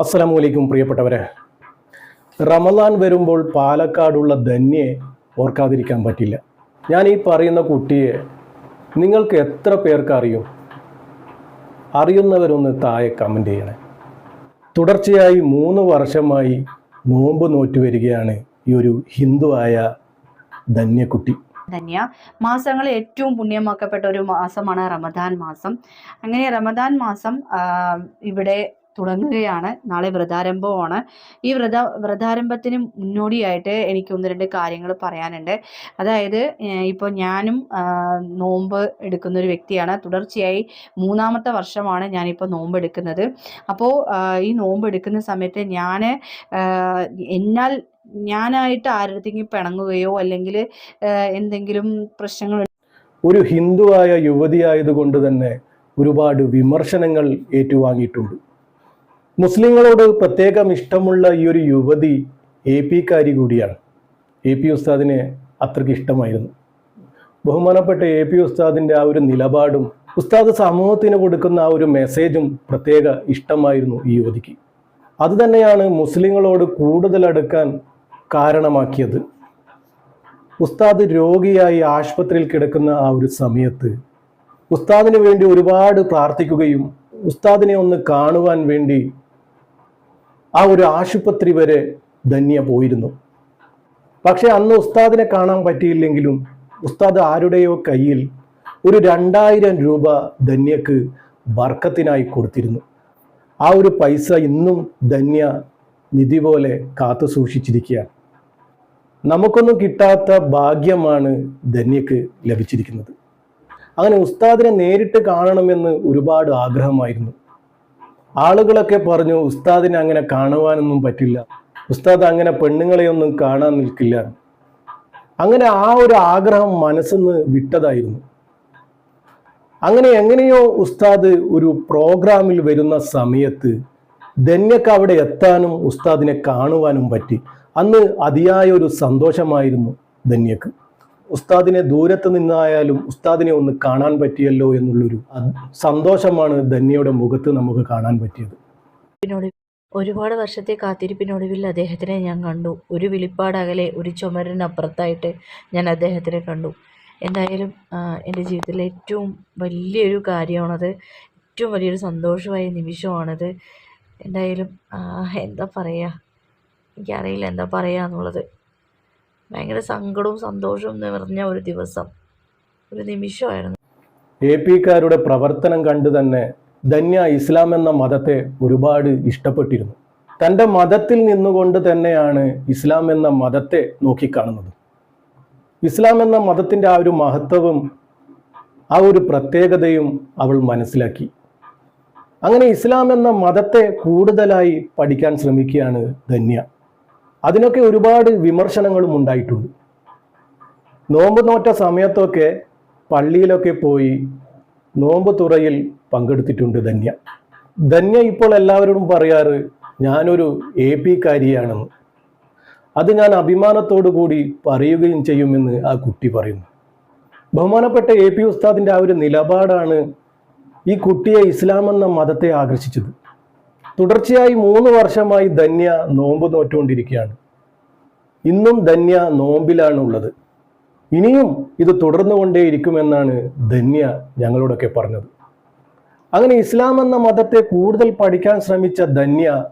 അസ്സലാമു അലൈക്കും പ്രിയപ്പെട്ടവരെ. റമദാൻ വരുമ്പോൾ പാലക്കാടുള്ള ധന്യെ ഓർക്കാതിരിക്കാൻ പറ്റില്ല. ഞാൻ ഈ പറയുന്ന കുട്ടിയെ നിങ്ങൾക്ക് എത്ര പേർക്ക് അറിയും? അറിയുന്നവരൊന്ന് താഴെ കമന്റ് ചെയ്യണേ. തുടർച്ചയായി മൂന്ന് വർഷമായി നോമ്പ് നോറ്റു വരികയാണ് ഈ ഒരു ഹിന്ദുവായ ധന്യക്കുട്ടി ധന്യ മാസങ്ങൾ ഏറ്റവും പുണ്യമാക്കപ്പെട്ട ഒരു മാസമാണ് റമദാൻ മാസം. അങ്ങനെ റമദാൻ മാസം ഇവിടെ തുടങ്ങുകയാണ്. നാളെ വ്രതാരംഭമാണ് ഈ വ്രത വ്രതാരംഭത്തിന് മുന്നോടിയായിട്ട് എനിക്ക് ഒന്ന് രണ്ട് കാര്യങ്ങൾ പറയാനുണ്ട്. അതായത് ഇപ്പോൾ ഞാനും നോമ്പ് എടുക്കുന്ന ഒരു വ്യക്തിയാണ്. തുടർച്ചയായി മൂന്നാമത്തെ വർഷമാണ് ഞാനിപ്പോൾ നോമ്പ് എടുക്കുന്നത്. അപ്പോൾ ഈ നോമ്പ് എടുക്കുന്ന സമയത്ത് ഞാൻ എന്നാൽ ഞാനായിട്ട് ആരുടെങ്കിൽ പിണങ്ങുകയോ അല്ലെങ്കിൽ എന്തെങ്കിലും പ്രശ്നങ്ങൾ ഒരു ഹിന്ദുവായ യുവതിയായതുകൊണ്ട് തന്നെ ഒരുപാട് വിമർശനങ്ങൾ ഏറ്റുവാങ്ങിയിട്ടുണ്ട്. മുസ്ലിങ്ങളോട് പ്രത്യേകം ഇഷ്ടമുള്ള ഈ ഒരു യുവതി എ കാരി കൂടിയാണ്. എ പി ഉസ്താദിനെ അത്രയ്ക്ക് ഇഷ്ടമായിരുന്നു. ബഹുമാനപ്പെട്ട എ പി ഉസ്താദിന്റെ ആ ഒരു നിലപാടും ഉസ്താദ് സമൂഹത്തിന് കൊടുക്കുന്ന ആ ഒരു മെസ്സേജും പ്രത്യേക ഇഷ്ടമായിരുന്നു ഈ യുവതിക്ക്. അതുതന്നെയാണ് മുസ്ലിങ്ങളോട് കൂടുതൽ അടുക്കാൻ കാരണമാക്കിയത്. ഉസ്താദ് രോഗിയായി ആശുപത്രിയിൽ കിടക്കുന്ന ആ ഒരു സമയത്ത് ഉസ്താദിന് വേണ്ടി ഒരുപാട് പ്രാർത്ഥിക്കുകയും ഉസ്താദിനെ ഒന്ന് കാണുവാൻ വേണ്ടി ആ ഒരു ആശുപത്രി വരെ ധന്യ പോയിരുന്നു. പക്ഷെ അന്ന് ഉസ്താദിനെ കാണാൻ പറ്റിയില്ലെങ്കിലും ഉസ്താദ് ആരുടെയോ കയ്യിൽ ഒരു രണ്ടായിരം രൂപ ധന്യക്ക് ബർക്കത്തിനായി കൊടുത്തിരുന്നു. ആ ഒരു പൈസ ഇന്നും ധന്യ നിധി പോലെ കാത്തു സൂക്ഷിച്ചിരിക്കുകയാണ്. നമുക്കൊന്നും കിട്ടാത്ത ഭാഗ്യമാണ് ധന്യക്ക് ലഭിച്ചിരിക്കുന്നത്. അങ്ങനെ ഉസ്താദിനെ നേരിട്ട് കാണണമെന്ന് ഒരുപാട് ആഗ്രഹമായിരുന്നു. ആളുകളൊക്കെ പറഞ്ഞു ഉസ്താദിനെ അങ്ങനെ കാണുവാനൊന്നും പറ്റില്ല. ഉസ്താദ് അങ്ങനെ പെണ്ണുങ്ങളെയൊന്നും കാണാൻ നിൽക്കില്ല. അങ്ങനെ ആ ഒരു ആഗ്രഹം മനസ്സിന്ന് വിട്ടതായിരുന്നു. അങ്ങനെ എങ്ങനെയോ ഉസ്താദ് ഒരു പ്രോഗ്രാമിൽ വരുന്ന സമയത്ത് ധന്യക്ക് അവിടെ എത്താനും ഉസ്താദിനെ കാണുവാനും പറ്റി. അന്ന് അതിയായ ഒരു സന്തോഷമായിരുന്നു ധന്യക്ക്. ഉസ്താദിനെ ദൂരത്ത് നിന്നായാലും ഉസ്താദിനെ ഒന്ന് കാണാൻ പറ്റിയല്ലോ എന്നുള്ളൊരു സന്തോഷമാണ് ധന്യയുടെ മുഖത്ത് നമുക്ക് കാണാൻ പറ്റിയത്. ഒരുപാട് വർഷത്തെ കാത്തിരിപ്പിനൊടുവിൽ അദ്ദേഹത്തിനെ ഞാൻ കണ്ടു. ഒരു വിളിപ്പാടകലെ ഒരു ചുമരിനപ്പുറത്തായിട്ട് ഞാൻ അദ്ദേഹത്തിനെ കണ്ടു. എന്തായാലും എന്റെ ജീവിതത്തിലെ ഏറ്റവും വലിയൊരു കാര്യമാണത് ഏറ്റവും വലിയൊരു സന്തോഷമായ നിമിഷമാണത് എന്തായാലും എന്താ പറയുക എനിക്കറിയില്ല എന്താ പറയുക എന്നുള്ളത് ഭയങ്കര സങ്കടവും സന്തോഷവും നിറഞ്ഞ ഒരു ദിവസം. ഒരു നിമിഷമായിരുന്നു. എ പിക്കാരുടെ പ്രവർത്തനം കണ്ട് തന്നെ ധന്യ ഇസ്ലാം എന്ന മതത്തെ ഒരുപാട് ഇഷ്ടപ്പെട്ടിരുന്നു. തന്റെ മതത്തിൽ നിന്നുകൊണ്ട് തന്നെയാണ് ഇസ്ലാം എന്ന മതത്തെ നോക്കിക്കാണുന്നത്. ഇസ്ലാം എന്ന മതത്തിന്റെ ആ ഒരു മഹത്വവും ആ ഒരു പ്രത്യേകതയും അവൾ മനസ്സിലാക്കി. അങ്ങനെ ഇസ്ലാം എന്ന മതത്തെ കൂടുതലായി പഠിക്കാൻ ശ്രമിക്കുകയാണ് ധന്യ. അതിനൊക്കെ ഒരുപാട് വിമർശനങ്ങളും ഉണ്ടായിട്ടുണ്ട്. നോമ്പ് നോറ്റ സമയത്തൊക്കെ പള്ളിയിലൊക്കെ പോയി നോമ്പ് തുറയിൽ പങ്കെടുത്തിട്ടുണ്ട് ധന്യ. ധന്യ ഇപ്പോൾ എല്ലാവരോടും പറയാറ് ഞാനൊരു എ പി കാരിയാണെന്ന് അത് ഞാൻ അഭിമാനത്തോടു കൂടി പറയുകയും ചെയ്യുമെന്ന് ആ കുട്ടി പറയുന്നു. ബഹുമാനപ്പെട്ട എ പി ഉസ്താദിന്റെ ആ ഒരു നിലപാടാണ് ഈ കുട്ടിയെ ഇസ്ലാം എന്ന മതത്തെ ആകർഷിച്ചത്. തുടർച്ചയായി മൂന്ന് വർഷമായി ധന്യ നോമ്പ് നോറ്റുകൊണ്ടിരിക്കുകയാണ്. ഇന്നും ധന്യ നോമ്പിലാണ് ഉള്ളത് ഇനിയും ഇത് തുടർന്നുകൊണ്ടേയിരിക്കുമെന്നാണ് ധന്യ ഞങ്ങളോടൊക്കെ പറഞ്ഞത്. അങ്ങനെ ഇസ്ലാം എന്ന മതത്തെ കൂടുതൽ പഠിക്കാൻ ശ്രമിച്ച ധന്യ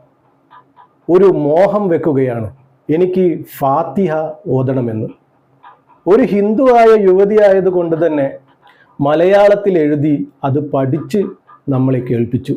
ഒരു മോഹം വെക്കുകയാണ്. എനിക്ക് ഫാത്തിഹ ഓതണമെന്ന്. ഒരു ഹിന്ദുവായ യുവതിയായതുകൊണ്ട് തന്നെ മലയാളത്തിൽ എഴുതി അത് പഠിച്ച് നമ്മളെ കേൾപ്പിച്ചു.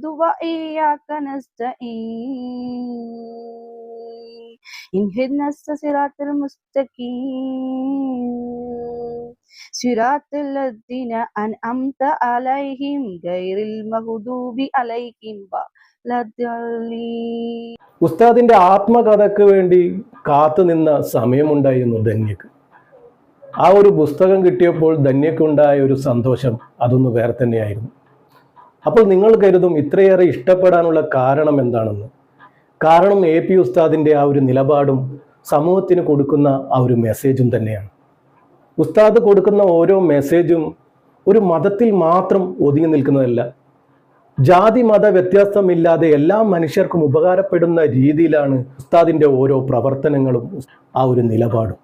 وإياك نستعين انهدنا الصراط المستقيم صراط الذين أنعمت عليهم غير المغضوب عليهم للضالين ഉസ്താദിന്റെ ആത്മകഥയ്ക്ക് വേണ്ടി കാത്തുനിന്ന സമയമുണ്ടായിരുന്നു ധന്യക്ക് ആ ഒരു പുസ്തകം കിട്ടിയപ്പോൾ ധന്യക്കുണ്ടായ ഒരു സന്തോഷം അതൊന്ന് വേറെ തന്നെയായിരുന്നു അപ്പോൾ നിങ്ങൾ കരുതും ഇത്രയേറെ ഇഷ്ടപ്പെടാനുള്ള കാരണം എന്താണെന്ന്? കാരണം എ പി ഉസ്താദിന്റെ ആ ഒരു നിലപാടും സമൂഹത്തിന് കൊടുക്കുന്ന ആ ഒരു മെസ്സേജും തന്നെയാണ്. ഉസ്താദ് കൊടുക്കുന്ന ഓരോ മെസ്സേജും ഒരു മതത്തിൽ മാത്രം ഒതുങ്ങി നിൽക്കുന്നതല്ല. ജാതി മത വ്യത്യാസമില്ലാതെ എല്ലാ മനുഷ്യർക്കും ഉപകാരപ്പെടുന്ന രീതിയിലാണ് ഉസ്താദിന്റെ ഓരോ പ്രവർത്തനങ്ങളും ആ ഒരു നിലപാടും.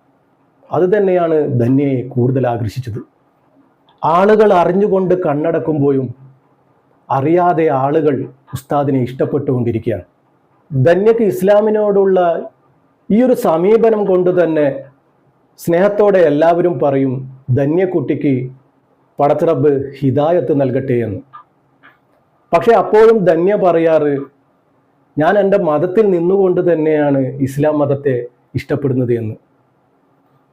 അത് തന്നെയാണ് ധന്യയെ കൂടുതൽ ആകർഷിച്ചത്. ആളുകൾ അറിഞ്ഞുകൊണ്ട് കണ്ണടക്കുമ്പോഴും അറിയാതെ ആളുകൾ ഉസ്താദിനെ ഇഷ്ടപ്പെട്ടുകൊണ്ടിരിക്കുകയാണ്. ധന്യക്ക് ഇസ്ലാമിനോടുള്ള ഈ ഒരു സമീപനം കൊണ്ട് തന്നെ സ്നേഹത്തോടെ എല്ലാവരും പറയും ധന്യക്കുട്ടിക്ക് പടത്തിറബ് ഹിദായത്ത് നൽകട്ടെ എന്ന്. പക്ഷെ അപ്പോഴും ധന്യ പറയാറ് ഞാൻ എന്റെ മതത്തിൽ നിന്നുകൊണ്ട് തന്നെയാണ് ഇസ്ലാം മതത്തെ ഇഷ്ടപ്പെടുന്നത് എന്ന്.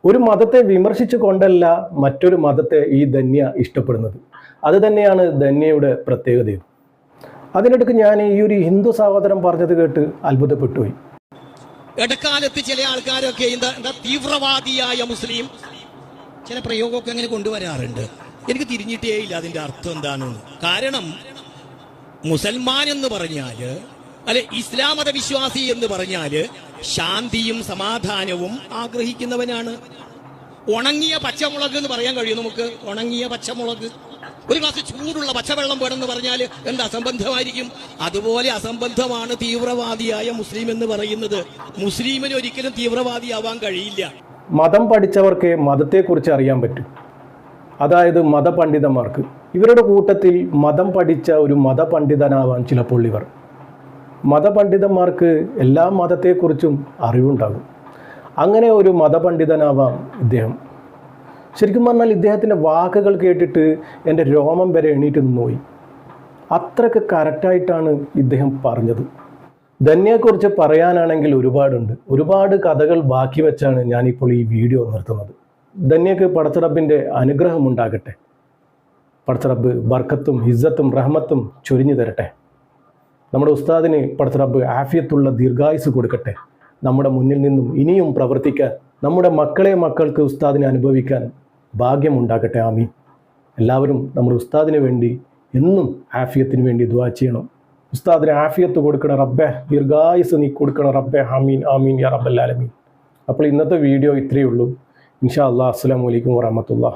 ഒരു മതത്തെ വിമർശിച്ചു കൊണ്ടല്ല മറ്റൊരു മതത്തെ ഈ ധന്യ ഇഷ്ടപ്പെടുന്നത്. അത് തന്നെയാണ് ധന്യയുടെ പ്രത്യേകതയും. അതിനിടയ്ക്ക് ഞാൻ ഈ ഒരു ഹിന്ദു സഹോദരൻ പറഞ്ഞത് കേട്ട് അത്ഭുതപ്പെട്ടു പോയി ഇടക്കാലത്ത് ചില ആൾക്കാരൊക്കെ എന്താ തീവ്രവാദിയായ മുസ്ലിം ചില പ്രയോഗമൊക്കെ അങ്ങനെ കൊണ്ടുവരാറുണ്ട്. എനിക്ക് തിരിഞ്ഞിട്ടേ ഇല്ല അതിന്റെ അർത്ഥം എന്താണെന്ന്. കാരണം മുസൽമാൻ എന്ന് പറഞ്ഞാൽ അല്ലെ ഇസ്ലാം മതവിശ്വാസി എന്ന് പറഞ്ഞാൽ ശാന്തിയും സമാധാനവും ആഗ്രഹിക്കുന്നവനാണ്. ഉണങ്ങിയ പച്ചമുളക് എന്ന് പറയാൻ കഴിയും നമുക്ക്? ഉണങ്ങിയ പച്ചമുളക്. ഒരു ഗ്ലാസ് ചൂടുള്ള പച്ചവെള്ളം വേണമെന്ന് പറഞ്ഞാൽ എന്താ അസംബന്ധമായിരിക്കും? അതുപോലെ അസംബന്ധമാണ് തീവ്രവാദിയായ മുസ്ലിം എന്ന് പറയുന്നത്. മുസ്ലിമിന് ഒരിക്കലും തീവ്രവാദിയാവാൻ കഴിയില്ല. മതം പഠിച്ചവർക്ക് മതത്തെക്കുറിച്ച് അറിയാൻ പറ്റും. അതായത് മതപണ്ഡിതന്മാർക്ക്. ഇവരുടെ കൂട്ടത്തിൽ മതം പഠിച്ച ഒരു മതപണ്ഡിതനാവാൻ ചിലപ്പോൾ ഇവർ. മതപണ്ഡിതന്മാർക്ക് എല്ലാ മതത്തെക്കുറിച്ചും അറിവുണ്ടാകും. അങ്ങനെ ഒരു മതപണ്ഡിതനാവാം ഇദ്ദേഹം. ശരിക്കും പറഞ്ഞാൽ ഇദ്ദേഹത്തിന്റെ വാക്കുകൾ കേട്ടിട്ട് എന്റെ രോമം വരെ എണീറ്റ് നിന്നുപോയി. അത്രയ്ക്ക് കറക്റ്റായിട്ടാണ് ഇദ്ദേഹം പറഞ്ഞത്. ധന്യയെക്കുറിച്ച് പറയാനാണെങ്കിൽ ഒരുപാടുണ്ട്. ഒരുപാട് കഥകൾ ബാക്കി വെച്ചാണ് ഞാനിപ്പോൾ ഈ വീഡിയോ നിർത്തുന്നത്. ധന്യക്ക് അനുഗ്രഹം ഉണ്ടാകട്ടെ. പടച്ചറബ് ബർക്കത്തും ഹിസ്സത്തും റഹ്മത്തും ചൊരിഞ്ഞു തരട്ടെ. നമ്മുടെ ഉസ്താദിന് പടച്ചറബ് ആഫിയത്തുള്ള ദീർഘായുസ് കൊടുക്കട്ടെ. നമ്മുടെ മുന്നിൽ നിന്നും ഇനിയും പ്രവർത്തിക്കാൻ നമ്മുടെ മക്കളെ മക്കൾക്ക് ഉസ്താദിനെ അനുഭവിക്കാൻ ഭാഗ്യമുണ്ടാകട്ടെ ആമീൻ. എല്ലാവരും നമ്മുടെ ഉസ്താദിന് വേണ്ടി എന്നും ആഫിയത്തിന് വേണ്ടി ദുവാ ചെയ്യണം. ഉസ്താദിന് ആഫിയത്ത് കൊടുക്കണം റബ്ബെ ദീർഘായുസ് നീ കൊടുക്കണം റബ്ബെ ആമീൻ ആമീൻ യാ റബ്ബല്ലാലമീൻ അപ്പോൾ ഇന്നത്തെ വീഡിയോ ഇത്രയേ ഉള്ളൂ. ഇൻഷാ അല്ലാ അസ്സാം അലൈക്കും വറഹമത്തുള്ള